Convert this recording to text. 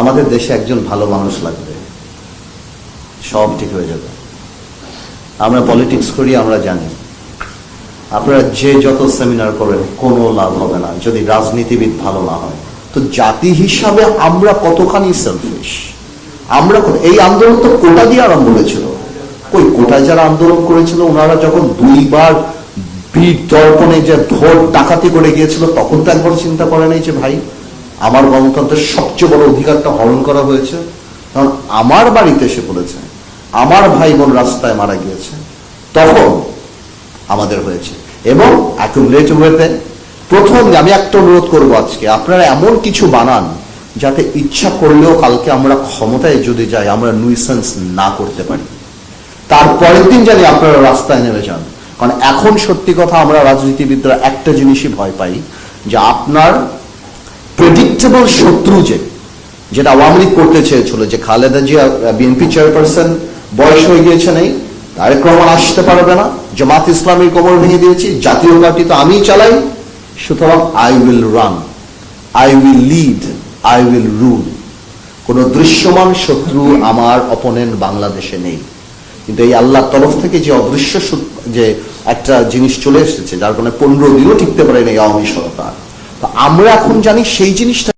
আমাদের দেশে একজন ভালো মানুষ লাগবে। সব ঠিক হয়ে যাবে। আমরা পলিটিক্স করি, আমরা জানি। আপনারা যে যত সেমিনার করেন, কোনো লাভ হবে না, যদি রাজনীতিবিদ ভালো না হয়। তো জাতি হিসাবে আমরা কতখানি সেলফিশ আমরা এই আন্দোলন তো কোটা দিয়ে আরম্ভ হয়েছিল। ওই কোটায় যারা আন্দোলন করেছিল, ওনারা যখন দুইবার বীর দর্পণে যে ভোট ডাকাতি করে গিয়েছিল, তখন তো একবার চিন্তা করে নাই যে ভাই আমার গণতন্ত্রের সবচেয়ে বড় অধিকারটা হরণ করা হয়েছে। কারণ আমার বাড়িতে এসে পড়েছে, আমার ভাই বোন রাস্তায় মারা গিয়েছে, তখন আমাদের হয়েছে। এবং অ্যাকুমুলেটিভ ওয়েতে প্রথম আমি একটা অনুরোধ করব আজকে, আপনারা এমন কিছু বানান যাতে ইচ্ছা করলেও কালকে আমরা ক্ষমতায় যদি যাই, আমরা নুইসেন্স না করতে পারি। তারপরের দিন জানি আপনারা রাস্তায় নেমে যান। কারণ এখন সত্যি কথা আমরা রাজনীতিবিদরা একটা জিনিসই ভয় পাই, যে আপনার প্রেডিক্টেবল শত্রু যে, যেটা আওয়ামী লীগ করতে চেয়েছিল, যে খালেদা জিয়া বিএনপি চেয়ারপারসন বয়স হয়ে গিয়েছে নেই, তারেক রহমান আসতে পারবে না, জামাত ইসলামের কোমর ভেঙে দিয়েছি, জাতীয় পার্টি তো আমিই চালাই, সুতরাং I will run I will lead I will rule কোন দৃশ্যমান শত্রু আমার অপোনেন্ট বাংলাদেশে নেই। কিন্তু এই আল্লাহর তরফ থেকে যে অদৃশ্য যে একটা জিনিস চলে এসেছে, যার কারণে পনেরো দিনও টিকতে পারে না এই আওয়ামী সরকার। আমরা এখন জানি সেই জিনিসটা